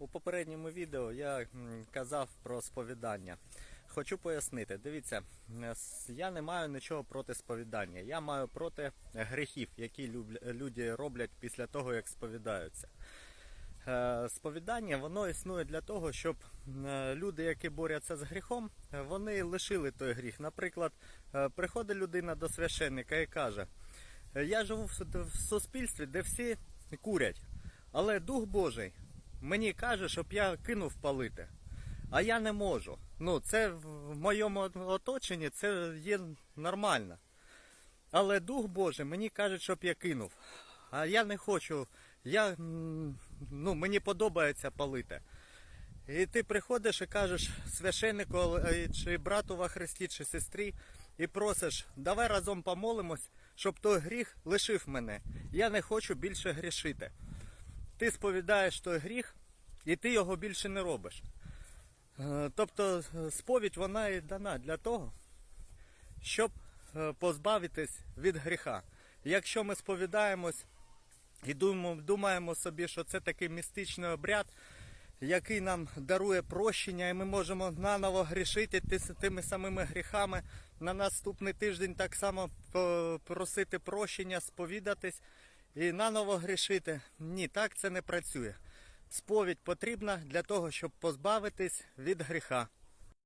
У попередньому відео я казав про сповідання. Хочу пояснити. Дивіться, я не маю нічого проти сповідання. Я маю проти гріхів, які люди роблять після того, як сповідаються. Е, Сповідання воно існує для того, щоб люди, які борються з гріхом, вони лишили той гріх. Наприклад, е, приходить людина до священника і каже: «Е, Я живу в суспільстві, де всі курять, але Дух Божий мені каже, щоб я кинув палити. А я не можу. Ну, це в моєму оточенні це є нормально. Але Дух Божий мені каже, щоб я кинув. А я не хочу. Я, ну, мені подобається палити. І ти приходиш і кажеш священнику е, чи брату во Христі, чи сестрі, і просиш, давай разом помолимось, щоб той гріх лишив мене. Я не хочу більше грішити. Ти сповідаєш той гріх, і ти його більше не робиш. Е, Тобто е, сповідь вона і дана для того, щоб е, позбавитись від гріха. Якщо ми сповідаємось і думаємо, собі, що це такий містичний обряд, який нам дарує прощення, і ми можемо наново грішити ти- тими самими гріхами, на наступний тиждень так само просити прощення, сповідатись і наново грішити. Ні, так це не працює. Сповідь потрібна для того, щоб позбавитись від гріха.